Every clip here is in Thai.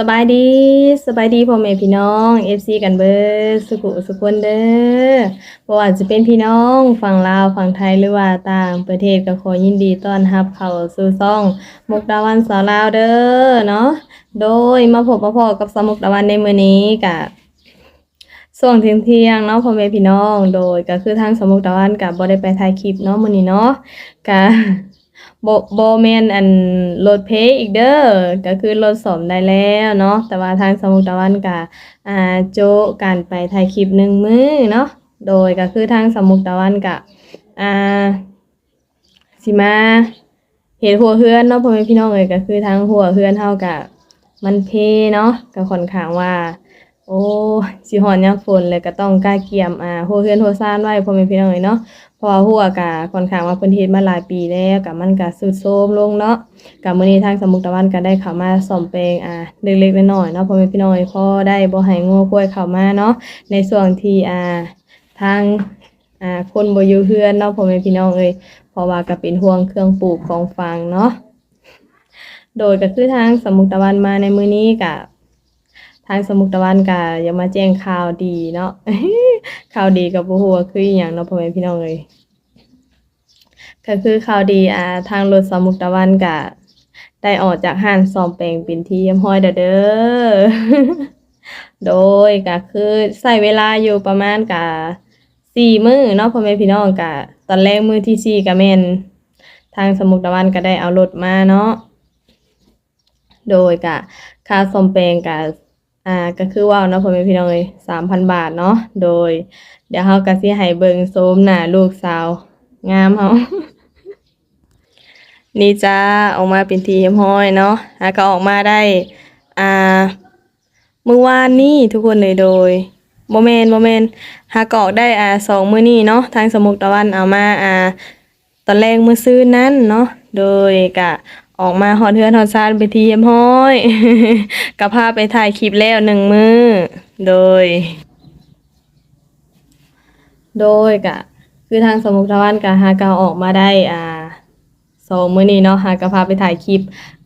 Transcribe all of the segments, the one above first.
สบายดีสบายดีพ่อแม่พี่น้อง FC กันเบิดสุขุสุขคนเด้อบ่ว่าจะเป็นพี่น้องฝั่งลาวฝั่งไทยหรือว่าต่างประเทศก็ขอยินดีต้อนรับเข้าสู่ช่องมุกดาวันสาวลาวเด้อเนาะโดยมาพบมาพอกับสมุกดาวันในมื้อนี้ก็ช่วงเที่ยงเนาะพ่อแม่พี่น้อง โดยก็คือทางสมุกดาวันก็บ่ได้ไปถ่ายคลิปเนาะมื้อนี้เนาะก็บ่ บ่แม่นอันโหลดเพลงอีกเด้อก็คือโหลดสมได้แล้วเนาะแต่ว่าทางสมุทรตะวันก็อ่าโจการไปถ่ายคลิปหนึ่งมือเนาะโดยก็คือทางสมุทรตะวันก็อ่าสิมาเฮ็ดหัวเฮือนเนาะพ่อแม่พี่น้องเอ้ยก็คือทางหัวเฮือนเฮาก็มันเพเนาะก็ค่อนข้างว่า โอ้สิฮอดยามฝนเลยก็ต้องกล้าเกียมอ่าหัวเฮือนหัวซ่านไว้พ่อแม่พี่น้องเอ้ยเนาะเพราะว่าหัวก็ค่อนข้างว่าเพิ่นเฮ็ดมาหลายปีแล้วก็มันก็ทรุดโทรมลงเนาะก็มื้อนี้ทางสมุทรตะวันก็ได้เข้ามาซ่อมแปลงอ่าเล็กๆน้อยๆเนาะพ่อแม่พี่น้องเอ้ยพอได้บ่ให้งัวกล้วยเข้ามาเนาะในช่วงที่อ่าทางอ่าคนบ่อยู่เฮือนเนาะพ่อแม่พี่น้องเอ้ยเพราะว่าก็เป็นห่วงเครื่องปลูกของฟางเนาะโดยก็คือทางสมุทรตะวันมาในมื้อนี้ก็ ทางสมุทรตะวันก็อย่ามาแจ้งข่าวดีเนาะ ข่าวดีก็บ่ฮู้ว่าคืออิหยังเนาะพ่อแม่พี่น้องเอ้ยก็คือข่าวดีอ่าทางรถสมุกตะวันก็ได้ออกจากห้างซ่อมแปลงเป็นที่เรียบร้อยแล้วเด้อ โดยก็คือใช้เวลาอยู่ประมาณกะสี่มื้อเนาะพ่อแม่พี่น้องกะตอนแรกมื้อที่สี่ก็แม่นทางสมุกตะวันก็ได้เอารถมาเนาะ โดยกะค่าซอมแปลงกะ อ่าก็คือว่าเนาะพ่อแม่พี่น้องเอ้ย3,000บาทเนาะโดย เดี๋ยวเฮาก็สิให้เบิ่งโซมหน้าลูกสาวงามเฮานี่จ้าออกมาเป็นทีเรียบร้อยเนาะแล้วก็ออกมาได้อ่าเมื่อวานนี้ทุกคนเลยโดยโมเมนโมเมนหากออกได้อ่าสองมื้อนี้เนาะทางสมุกตะวันเอามาอ่าตอนแรกมื้อซื้อนั้นเนาะโดยกะ ออกมาฮอดเฮือนฮอดซานไปทีเรียบร้อยก็พาไปถ่ายคลิปแล้วหนึ่งมือโดย โดยกะ คือทางสมุทรตะวันกะหากาออกมาได้อ่าสองมือนี้เนาะหากะพาไปถ่ายคลิป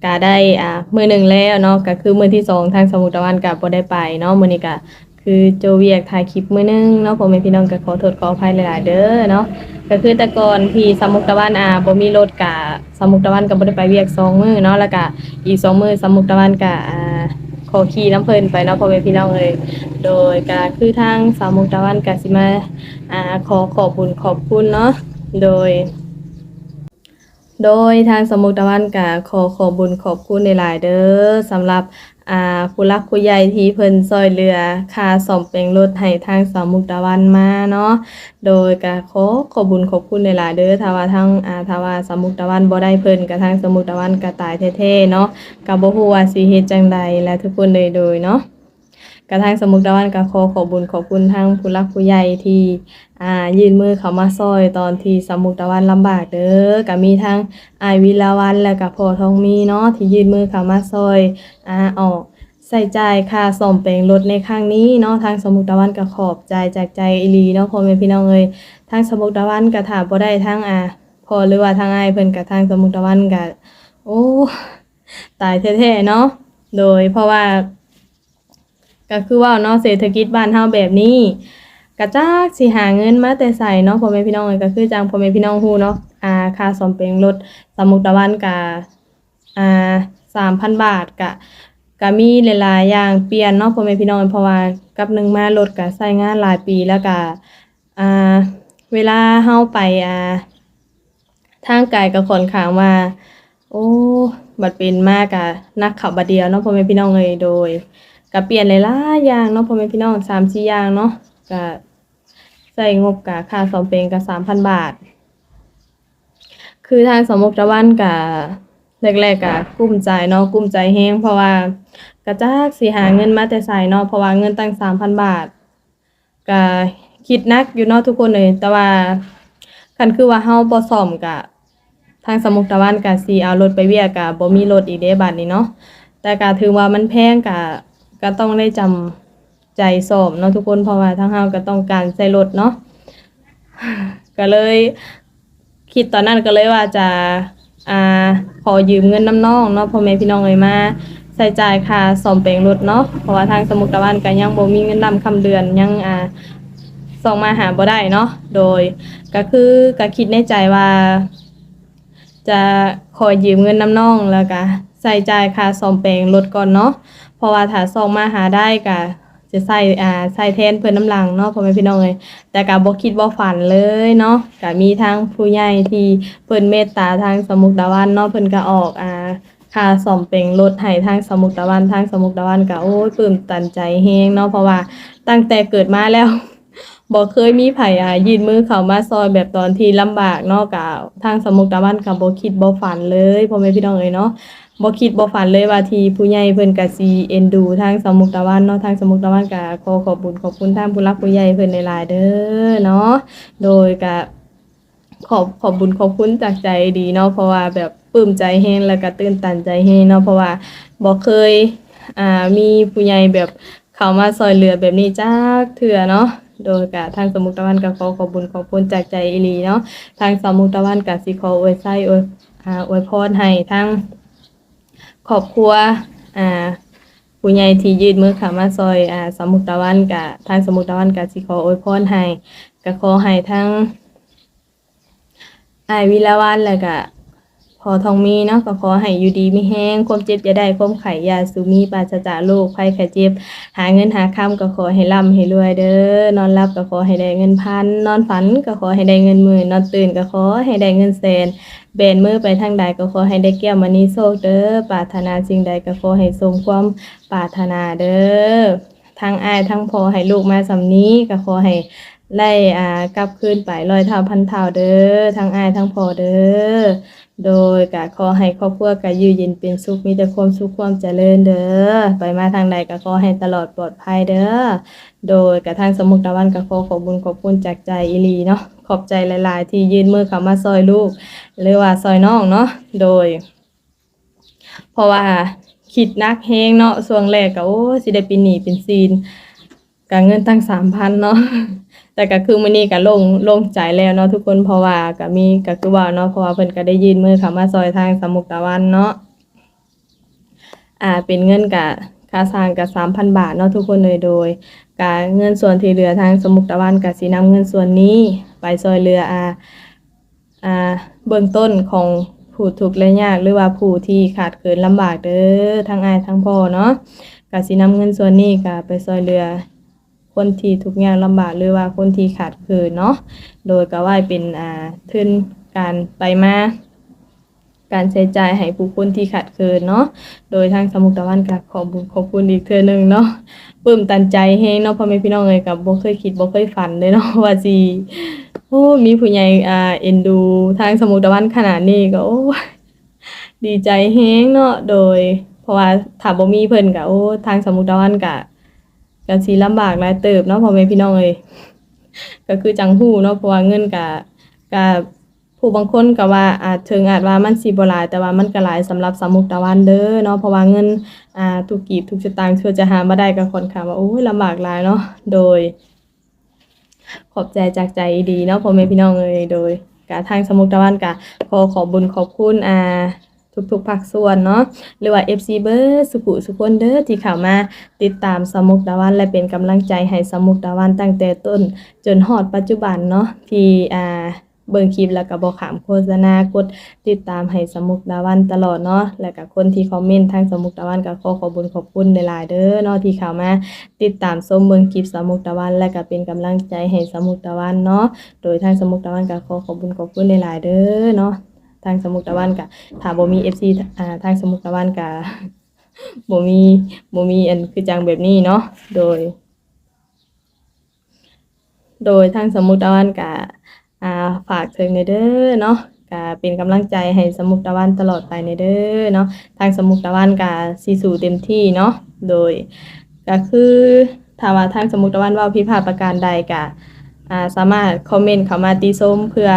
กะได้อ่ามือหนึ่งแล้วเนาะก็คือมือที่สองทางสมุทรตะวันกะบ่ได้ไปเนาะมือนี้กะ คือโจเวียกถ่ายคลิปมือหนึงเนาะพ่อแม่พี่น้องก็ขอโทษขออภัยหลาย ๆ เด้อเนาะก็คือแต่ก่อนที่สมุทรตะวันอ่าบ่มีรถกะสมุทรตะวันก็บ่ได้ไปเวียกสองมือเนาะแล้วก็อีกสองมือสมุทรตะวันกะอ่าขอขี่น้ำเพิ่นไปเนาะพ่อแม่พี่น้องเอ้ยโดยก็คือทางสมุทรตะวันกะสิมาอ่าขอขอบคุญขอบคุณเนาะโดย โดยทางสมุทรตะวันก็ขอขอบุญขอบคุณในหลายเด้อสำหรับ อ่าผู้รักผู้ใหญ่ที่เพิ่นซอยเรือค่าซ่อมแปลงรถให้ทางสมุทรตะวันมาเนาะโดยก็ขอขอบุญขอบคุณในหลายๆเด้อถ้าว่าทางอ่าถ้าว่าสมุทรตะวันบ่ได้เพิ่นก็ทางสมุทรตะวันก็ตายแท้ๆเนาะก็บ่ฮู้ว่าสิเฮ็ดจังใดและทุกคนเลยโดยเนาะ กระทั่งสมุกดาวันก็ขอขอบุญขอบคุณทางผู้รักผู้ใหญ่ที่อ่ายื่นมือเข้ามาซอยตอนที่สมุกดาวันลำบากเด้อก็มีทั้งอายวิลาวันแล้วก็พ่อทองมีเนาะที่ยื่นมือเข้ามาซอยอ่าออกใส่ใจค่าซ่อมแปลงรถในครั้งนี้เนาะทางสมุกดาวันก็ขอบใจจากใจอีลีเนาะพ่อแม่พี่น้องเอ้ยทางสมุกดาวันก็ถามบ่ได้ทางอ่าพอหรือว่าทางไอเพิ่นก็ทางสมุกดาวันก็โอ้ตายแท้ๆเนาะโดยเพราะว่า ก็คือว่าเนาะเศรษฐกิจบ้านเฮาแบบนี้กระจักสิหาเงินมาแต่ใส่เนาะพ่อแม่พี่น้องเอ้ยก็คือจังพ่อแม่พี่น้องฮู้เนาะอ่าค่าซ่อมแปลงรถสมุกตะวันกะอ่า3,000บาทกะก็มีหลายๆอย่างเปลี่ยนเนาะพ่อแม่พี่น้องเพราะว่ากับหนึ่งมารถก็ใช้งานหลายปีแล้วก็อ่าเวลาเฮาไปอ่าทางไกลก็ค่อนข้างว่า โอ้บัดเป็นมากกะนักขับบัดเดียวเนาะพ่อแม่พี่น้องเอ้ยโดย ก็เปลี่ยนหลายๆอย่างเนาะพ่อแม่พี่น้องสามสี่อย่างเนาะก็ใส่งบกะค่าซ่อมเพลงก็สามพันบาท คือทางสมุกตะวันกะแรกๆกะกุ้มใจเนาะกุ้มใจแฮงเพราะว่ากระจักสิหาเงินมาแต่ใส่เนาะเพราะว่าเงินตั้งสามพันบาทก็คิดนักอยู่เนาะทุกคนเลยแต่ว่าคันคือว่าเฮาบ่ซ่อมกะทางสมุกตะวันกะสิเอารถไปเวียกกะบ่มีรถอีกเด้บัดนี้เนาะแต่ก็ถือว่ามันแพงก็ ก็ต้องได้จำใจสอบเนาะทุกคนเพราะว่าทั้งเฮาก็ต้องการใช้รถเนาะก็เลยคิดตอนนั้นก็เลยว่าจะอ่าขอยืมเงินน้ำน้องเนาะพ่อแม่พี่น้องเอ้ยมาใส่จ่ายค่าซ่อมแปลงรถเนาะเพราะว่าทางสมุทรตะวันก็ยังบ่มีเงินนำคำเดือนยังอ่าส่งมาหาบ่ได้เนาะโดยก็คือก็คิดในใจว่า จะขอยืมเงินน้ำน้องแล้วก็ ใส่จ่ายค่าซ่อมแปลงรถก่อนเนาะเพราะว่าถ้าส่งมาหาได้ก็จะใส่อ่าใส่แทนเพิ่นน้ำหลังเนาะพ่อแม่พี่น้องเอ้ยแต่ก็บ่คิดบ่ฝันเลยเนาะก็มีทางผู้ใหญ่ที่เพิ่นเมตตาทางสมุทรตะวันเนาะเพิ่นก็ออกอ่าค่าซ่อมแปลงรถให้ทางสมุทรตะวันทางสมุทรตะวันก็โอ้ยปลื้มตันใจแฮงเนาะเพราะว่าตั้งแต่เกิดมาแล้วบ่เคยมีไผอ่ายื่นมือเข้ามาซอยแบบตอนที่ลำบากเนาะกะทางสมุกตะวันก็บ่คิดบ่ฝันเลยพ่อแม่พี่น้องเอ้ยเนาะ บ่คิดบ่ฝันเลยว่าทีผู้ใหญ่เพิ่นก็สิเอ็นดูทางสมุกตะวันเนาะทางสมุกตะวันก็ขอขอบคุญขอบคุณทางผู้รักผู้ใหญ่เพิ่นหลายๆเด้อเนาะโดยก็ขอบขอบบุญขอบคุณจากใจดีเนาะเพราะว่าแบบปลื้มใจแฮงแล้วก็ตื่นตันใจแฮงเนาะเพราะว่าบ่เคยอ่ามีผู้ใหญ่แบบเข้ามาซอยเหลือแบบนี้จักเทื่อเนาะโดยกะทางสมุทรตะวันก็ขอขอบคุญขอบคุณจากใจอีหลีเนาะทางสมุทรตะวันก็สิขออวยไส้อวยอ่าอวยพรให้ทั้ง ครอบครัวอ่าผู้ใหญ่ที่ยืดมือขามาซอยอ่าสมุทรตะวันกะทางสมุทรตะวันกะสิขออวยพรให้กะขอให้ทั้งอ้ายวิลาวันแล้วกะ พอทองมีเนาะก็ขอให้อยู่ดีมีแห้งความเจ็บอย่าได้ความไข้อย่าสุมีปราศจากโรคภัยไข้เจ็บ หาเงินหาค่ำก็ขอให้ร่ำให้รวยเด้อนอนหลับก็ขอให้ได้เงินพันนอนฝันก็ขอให้ได้เงินหมื่นนอนตื่นก็ขอให้ได้เงินแสนเบนมือไปทางใดก็ขอให้ได้แก้วมณีโชคเด้อปรารถนาสิ่งใดก็ขอให้สมความปรารถนาเด้อทั้งอ้ายทั้งพอให้ลูกมาสำนี้ก็ขอให้ ไล่อ่ากลับคืนไปร้อยเท่าพันเท่าเด้อทั้งอ้ายทั้งพ่อเด้อโดยก็ขอให้ครอบครัวก็อยู่เย็นเป็นสุขมีแต่ความสุขความเจริญเด้อไปมาทางใดก็ขอให้ตลอดปลอดภัยเด้อโดยกะทางสมุกตะวันก็ขอขอบุญขอบคุณจากใจอีลีเนาะขอบใจหลาย ๆ ที่ยืนมือเข้ามาซอยลูกหรือว่าซอยน้องเนาะโดย เพราะว่าคิดนักแฮงเนาะช่วงแรกก็โอ้สิได้เป็นหนีเป็นซีนก็เงินตั้ง3,000เนาะ แต่ก็คือมื้อนี้ก็โล่งโล่งใจแล้วเนาะทุกคนเพราะว่าก็มีก็คือว่าเนาะเพราะว่าเพิ่นก็ได้ยื่นมือเข้ามาซอยทางสมุกตะวันเนาะอ่าเป็นเงินกะค่าสร้างก็3,000บาทเนาะทุกคนเลยโดยกะเงินส่วนที่เหลือทางสมุกตะวันก็สินำเงินส่วนนี้ ไปซอยเหลืออ่าอ่าเบื้องต้นของผู้ทุกและยากหรือว่าผู้ที่ขาดเกินลำบากเด้อทั้งอ้ายทั้งพ่อเนาะก็สินำเงินส่วนนี้ก็ไปซอยเหลือ คนที่ทุกข์ยากลำบากหรือว่าคนที่ขาดเขินเนาะโดยก็ว่าเป็นอ่าทุนการไปมาการใช้จ่ายให้ผู้คนที่ขาดเขินเนาะ โดยทางสมุทรตะวันก็ขอบคุญขอบคุณอีกเทื่อหนึ่งเนาะปลื้มตันใจแฮงเนาะพ่อแม่พี่น้องเอ้ยก็บ่เคยคิดบ่เคยฝันเลยเนาะว่าสิโอ้มีผู้ใหญ่อ่าเอ็นดูทางสมุทรตะวันขนาดนี้ก็โอ้ดีใจแฮงเนาะโดย เพราะว่าถ้าบ่มีเพิ่นก็โอ้ทางสมุทรตะวันก็ ก็สิลำบากหลายเติบเนาะพ่อแม่พี่น้องเอ้ยก็คือจังหู้เนาะเพราะว่าเงินก็ก็ผู้บางคนก็ว่าอาจถึงอาจว่ามันสิบ่หลายแต่ว่ามันก็หลายสำหรับสามุกตะวันเด้อเนาะเพราะว่าเงินอ่าทุกกีบทุกสตางค์เพื่อจะหามาได้ก็ค่อนข้างว่าโอ้ยลำบากหลายเนาะโดย ขอบใจจากใจดีเนาะพ่อแม่พี่น้องเอ้ยโดยกะทางสมุกตะวันกะขอขอบุญขอบคุณอ่า ทุกๆภาคส่วนเนาะหรือว่า FC เบอร์สุขุสุคนเด้อที่เข้ามาติดตามสมุกดาวันและเป็นกำลังใจให้สมุกดาวันตั้งแต่ต้น จนฮอดปัจจุบันเนาะที่อ่าเบิ่งคลิปแล้วก็บ่ขามโฆษณากดติดตามให้สมุกดาวันตลอดเนาะแล้วก็คนที่คอมเมนต์ทางสมุกดาวันก็ขอขอบุญขอบคุณหลายเด้อเนาะที่เข้ามาติดตามชมเบิ่งคลิปสมุกดาวันและก็เป็นกำลังใจให้สมุกดาวันเนาะโดยทางสมุกดาวันก็ขอขอบุญขอบคุณหลายเด้อเนาะ ทางสมุกดาวันก็ถ้าบ่มี FC อ่าทางสมุทรตะวันก็บ่มีบ่มีอันคือจังแบบนี้เนาะโดย โดยทางสมุทรตะวันก็อ่าฝากถึงในเด้อเนาะก็เป็นกำลังใจให้สมุทรตะวันตลอดไปในเด้อเนาะทางสมุทรตะวันก็สิสู้เต็มที่เนาะโดยก็คือถ้าว่าทางสมุทรตะวันว้าผิพาดประการใดก็อ่าสามารถคอมเมนต์เข้ามาติชมเพื่อ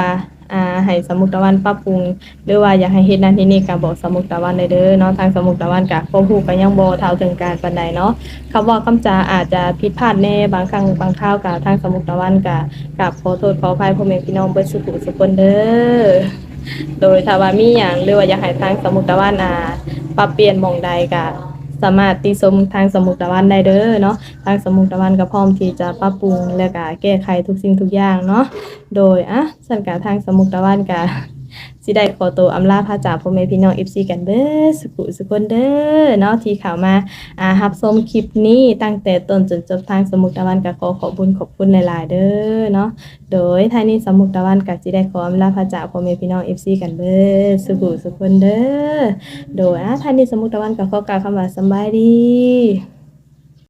อ่าให้สมุทรตะวันปรับปรุง หรือว่าอยากให้เฮ็ดนั่นเฮ็ดนี่ก็บอกสมุกตะวันได้เด้อเนาะทางสมุกตะวันก็ควบคู่ก็ยังบ่เท่าถึงการปานใดเนาะคำเว่าคำจาอาจจะผิดพลาดแน่บางครั้งบางคราวก็ทางสมุกตะวันก็กับขอโทษขออภัยพ่อแม่พี่น้องเบิดสุขสุคนเด้อโดยถ้าว่ามีหยังหรือว่าอยากให้ทางสมุกตะวันอ่าปรับเปลี่ยนหม่องใดก็ สามารถติชมทางสมุกตะวันได้เด้อเนาะทางสมุกตะวันก็พร้อมที่จะปรับปรุงและก็แก้ไขทุกสิ่งทุกอย่างเนาะโดยอะสันกาทางสมุกตะวันก็ สิได้ขอตัวอำลาพระจากพ่อแม่พี่น้อง FC กันเบิดสุขุสุคนเด้อเนาะที่เข้ามาอ่ารับชมคลิปนี้ตั้งแต่ต้นจนจบทางสมุกตะวันก็ขอขอบคุณขอบคุณหลาย ๆ เด้อเนาะโดยทางนี้สมุกตะวันก็สิได้ขออำลาพระจากพ่อแม่พี่น้อง FC กันเบิดสุขุสุคนเด้อโดยอะทางนี้สมุกตะวันก็ขอกล่าวคำว่าสบายดี